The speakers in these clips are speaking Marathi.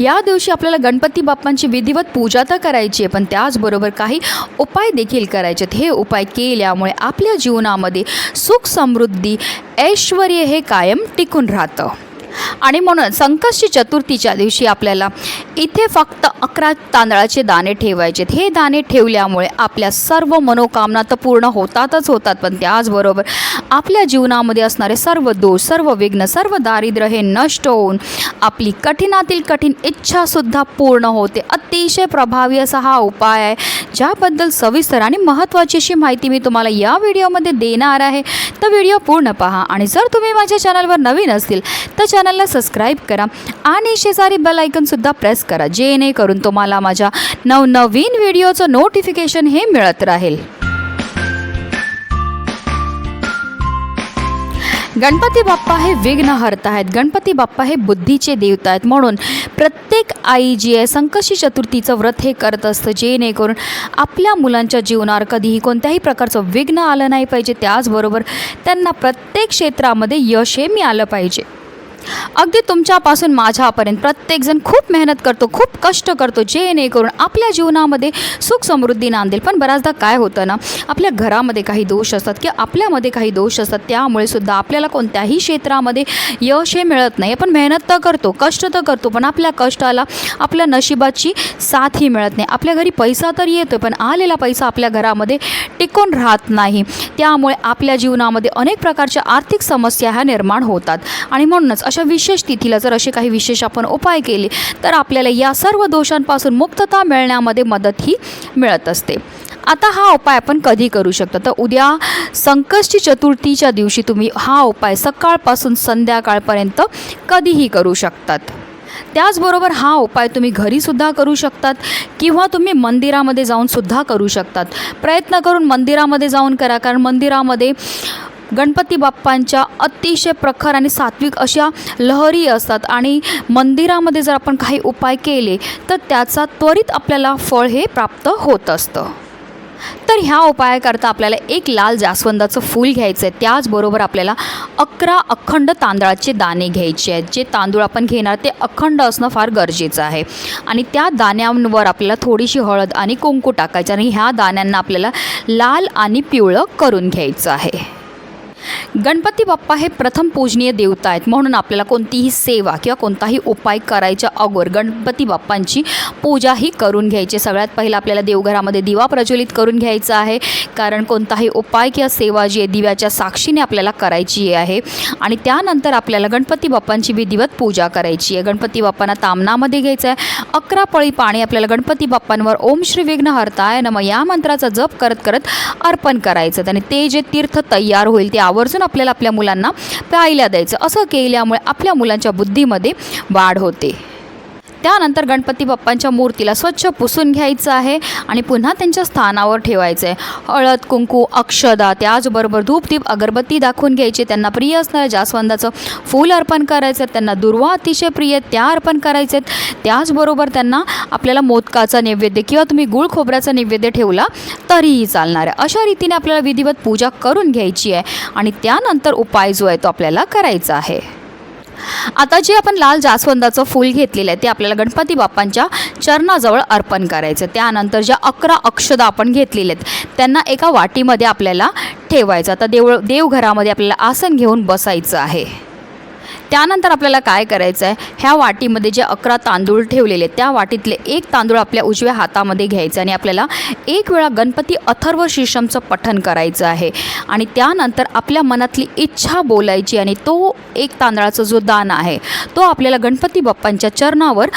या दिवशी आपल्याला गणपती बाप्पांची विधिवत पूजा तर करायची आहे पण त्याचबरोबर काही उपाय देखील करायचे आहेत. हे उपाय केल्यामुळे आपल्या जीवनामध्ये सुख समृद्धी ऐश्वर हे कायम टिकून राहतं. आणि म्हणून संकष्टी चतुर्थीच्या दिवशी आपल्याला इथे फक्त अकरा तांदळाचे दाणे ठेवायचे हे दाणे ठेवल्यामुळे आपल्या सर्व मनोकामना तर पूर्ण होतातच होतात पण त्याचबरोबर आपल्या जीवनामध्ये असणारे सर्व दोष सर्व विघ्न सर्व दारिद्र्य हे नष्ट होऊन आपली कठीणातील कठीण इच्छासुद्धा पूर्ण होते. अतिशय प्रभावी असा हा उपाय आहे ज्याबद्दल सविस्तर आणि महत्त्वाची अशी माहिती मी तुम्हाला या व्हिडिओमध्ये देणार आहे. तर व्हिडिओ पूर्ण पहा आणि जर तुम्ही माझ्या चॅनलवर नवीन असतील तर चॅनलला सबस्क्राईब करा आणि शेजारी बेल आयकनसुद्धा प्रेस करा जेणेकरून तुम्हाला माझ्या नवनवीन व्हिडिओचं नोटिफिकेशन हे मिळत राहील. गणपती बाप्पा हे विघ्नहर्ता आहेत. गणपती बाप्पा हे बुद्धीचे देवता आहेत. म्हणून प्रत्येक आई जी आहे संकष्टी चतुर्थीचं व्रत हे करत असतं. जेणेकरून आपल्या मुलांच्या जीवनावर कधीही कोणत्याही प्रकारचं विघ्न आलं नाही पाहिजे. त्याचबरोबर त्यांना प्रत्येक क्षेत्रामध्ये यश हे मिळालं पाहिजे. अगदी तुमच्यापासून माझ्यापर्यंत. प्रत्येकजण खूप मेहनत करतो खूप कष्ट करतो जेणेकरून आपल्या जीवनामध्ये सुख समृद्धी नांदेल. पण बऱ्याचदा काय होतं ना आपल्या घरामध्ये काही दोष असतात किंवा आपल्यामध्ये काही दोष असतात त्यामुळे सुद्धा आपल्याला कोणत्याही क्षेत्रामध्ये यश हे मिळत नाही. आपण मेहनत तर करतो कष्ट तर करतो पण आपल्या कष्टाला आपल्या नशिबाची साथही मिळत नाही. आपल्या घरी पैसा तर येतो पण आलेला पैसा आपल्या घरामध्ये टिकून राहत नाही. त्यामुळे आपल्या जीवनामध्ये अनेक प्रकारच्या आर्थिक समस्या ह्या निर्माण होतात. आणि म्हणूनच अशा विशेष तिथीला जर असे काही विशेष आपण उपाय केले तर आपल्याला या सर्व दोषांपासून मुक्तता मिळण्यामध्ये मदत ही मिळत असते. आता हा उपाय आपण कधी करू शकतो? तर उद्या संकष्टी चतुर्थीच्या दिवशी तुम्ही हा उपाय सकाळपासून संध्याकाळपर्यंत कधीही करू शकतात. त्याचबरोबर हा उपाय तुम्ही घरीसुद्धा करू शकतात किंवा तुम्ही मंदिरामध्ये जाऊन सुद्धा करू शकतात. प्रयत्न करून मंदिरामध्ये जाऊन करा कारण मंदिरामध्ये गणपती बाप्पांच्या अतिशय प्रखर आणि सात्विक अशा लहरी असतात आणि मंदिरामध्ये जर आपण काही उपाय केले तर त्याचा त्वरित आपल्याला फळ हे प्राप्त होत असतं. तर ह्या उपायाकरता आपल्याला एक लाल जास्वंदाचं फूल घ्यायचं आहे त्याचबरोबर आपल्याला अकरा अखंड तांदळाचे दाणे घ्यायचे आहेत. जे तांदूळ आपण घेणार ते अखंड असणं फार गरजेचं आहे. आणि त्या दाण्यांवर आपल्याला थोडीशी हळद आणि कुंकू टाकायचं आणि ह्या दाण्यांना आपल्याला लाल आणि पिवळं करून घ्यायचं आहे. गणपती बाप्पा हे प्रथम पूजनीय देवता आहेत. म्हणून आपल्याला कोणतीही सेवा किंवा कोणताही उपाय करायच्या अगोदर गणपती बाप्पांची पूजा ही करून घ्यायची. सगळ्यात पहिलं आपल्याला देवघरामध्ये दिवा प्रज्वलित करून घ्यायचा आहे. कारण कोणताही उपाय किंवा सेवा जी आहे दिव्याच्या साक्षीने आपल्याला करायची आहे. आणि त्यानंतर आपल्याला गणपती बाप्पांची विधिवत पूजा करायची आहे. गणपती बाप्पांना तामनामध्ये घ्यायचं आहे. अकरा पळी पाणी आपल्याला गणपती बाप्पांवर ओम श्री विघ्न हरताय नम या मंत्राचा जप करत करत अर्पण करायचं आणि ते जे तीर्थ तयार होईल ते आवर्जून आपल्याला आपल्या मुलांना प्यायला द्यायचं. असं केल्यामुळे आपल्या मुलांच्या बुद्धीमध्ये वाढ होते. त्यानंतर गणपती बाप्पांच्या मूर्तीला स्वच्छ पुसून घ्यायचं आहे आणि पुन्हा त्यांच्या स्थानावर ठेवायचं आहे. हळद कुंकू अक्षदा त्याचबरोबर धूपदीप अगरबत्ती दाखवून घ्यायची. त्यांना प्रिय असणाऱ्या जास्वंदाचं फूल अर्पण करायचं. त्यांना दुर्वा अतिशय प्रिय त्या अर्पण करायचे आहेत. त्याचबरोबर त्यांना आपल्याला मोदकाचा नैवेद्य किंवा तुम्ही गुळ खोबऱ्याचा नैवेद्य ठेवला तरीही चालणार आहे. अशा रीतीने आपल्याला विधिवत पूजा करून घ्यायची आहे आणि त्यानंतर उपाय जो आहे तो आपल्याला करायचा आहे. आता जे आपण लाल जास्वंदाचं फूल घेतलेलं आहे ते आपल्याला गणपती बाप्पांच्या चरणाजवळ अर्पण करायचं त्यानंतर ज्या अकरा अक्षदा आपण घेतलेल्या आहेत त्यांना एका वाटीमध्ये आपल्याला ठेवायचं आता देव देवघरामध्ये आपल्याला आसन घेऊन बसायचं आहे. त्यानंतर आपल्याला काय करायचं आहे ह्या वाटीमध्ये जे अकरा तांदूळ ठेवलेले त्या वाटीतले एक तांदूळ आपल्या उजव्या हातामध्ये घ्यायचं आणि आपल्याला एक वेळा गणपती अथर्व शीर्षमचं पठण करायचं आहे. आणि त्यानंतर आपल्या मनातली इच्छा बोलायची आणि तो एक तांदळाचा जो दान आहे तो आपल्याला गणपती बाप्पांच्या चरणावर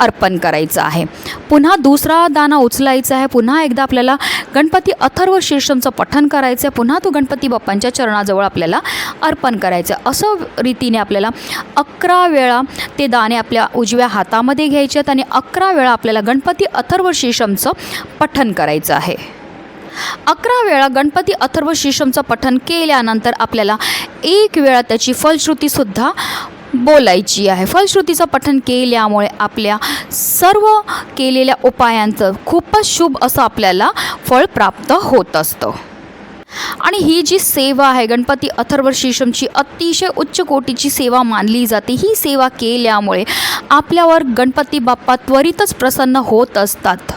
अर्पण करायचं आहे. पुन्हा दुसरा दाना उचलायचा आहे. पुन्हा एकदा आपल्याला गणपती अथर्व शीर्षमचं पठन करायचं आहे पुन्हा तो गणपती बाप्पांच्या चरणाजवळ आपल्याला अर्पण करायचं आहे असं रीतीने आपल्याला अकरा वेळा ते दाणे आपल्या उजव्या हातामध्ये घ्यायचे आहेत आणि अकरा वेळा आपल्याला गणपती अथर्व शीर्षमचं पठन करायचं आहे. अकरा वेळा गणपती अथर्व शीर्षमचं पठन केल्यानंतर आपल्याला एक वेळा त्याची फलश्रुतीसुद्धा बोलायची आहे. फलश्रुतीचं पठण केल्यामुळे आपल्या सर्व केलेल्या उपायांचं खूपच शुभ असं आपल्याला फळ प्राप्त होत असतं. आणि ही जी सेवा आहे गणपती अथर्व शीर्षमची अतिशय उच्च कोटीची सेवा मानली जाते. ही सेवा केल्यामुळे आपल्यावर गणपती बाप्पा त्वरितच प्रसन्न होत असतात.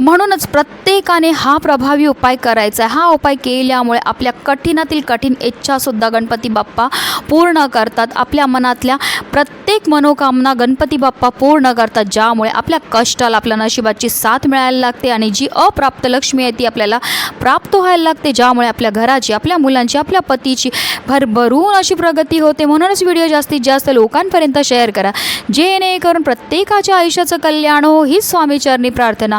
म्हणूनच प्रत्येकाने हा प्रभावी उपाय करायचा आहे. हा उपाय केल्यामुळे आपल्या कठीणातील कठीण इच्छासुद्धा गणपती बाप्पा पूर्ण करतात. आपल्या मनातल्या प्रत्येक मनोकामना गणपती बाप्पा पूर्ण करतात. ज्यामुळे आपल्या कष्टाला आपल्या नशिबाची साथ मिळायला लागते आणि जी अप्राप्त लक्ष्मी आहे ती आपल्याला प्राप्त व्हायला लागते. ज्यामुळे आपल्या घराची आपल्या मुलांची आपल्या पतीची भरभरून अशी प्रगती होते. म्हणूनच व्हिडिओ जास्तीत जास्त लोकांपर्यंत शेअर करा. जेणेकरून प्रत्येकाच्या आयुष्याचं कल्याण हो. ही स्वामीचरणी प्रार्थना.